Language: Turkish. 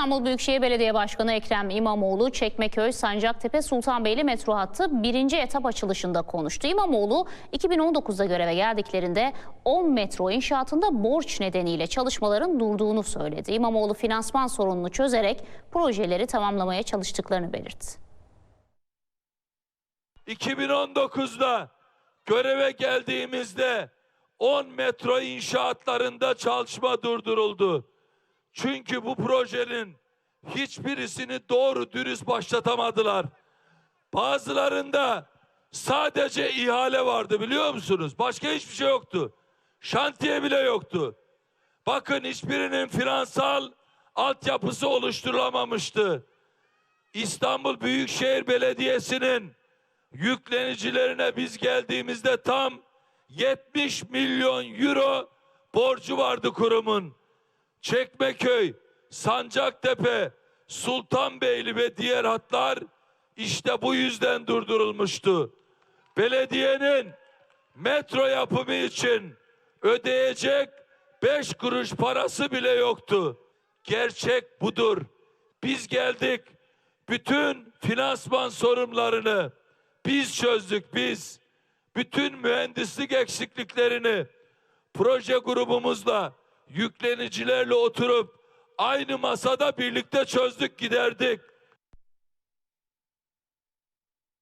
İstanbul Büyükşehir Belediye Başkanı Ekrem İmamoğlu, Çekmeköy, Sancaktepe, Sultanbeyli metro hattı birinci etap açılışında konuştu. İmamoğlu, 2019'da göreve geldiklerinde 10 metro inşaatında borç nedeniyle çalışmaların durduğunu söyledi. İmamoğlu finansman sorununu çözerek projeleri tamamlamaya çalıştıklarını belirtti. 2019'da göreve geldiğimizde 10 metro inşaatlarında çalışma durduruldu. Çünkü bu projenin hiçbirisini doğru dürüst başlatamadılar. Bazılarında sadece ihale vardı biliyor musunuz? Başka hiçbir şey yoktu. Şantiye bile yoktu. Bakın hiçbirinin finansal altyapısı oluşturulamamıştı. İstanbul Büyükşehir Belediyesi'nin yüklenicilerine biz geldiğimizde tam 70 milyon euro borcu vardı kurumun. Çekmeköy, Sancaktepe, Sultanbeyli ve diğer hatlar işte bu yüzden durdurulmuştu. Belediyenin metro yapımı için ödeyecek beş kuruş parası bile yoktu. Gerçek budur. Biz geldik. Bütün finansman sorunlarını biz çözdük biz. Bütün mühendislik eksikliklerini proje grubumuzla yüklenicilerle oturup aynı masada birlikte çözdük giderdik.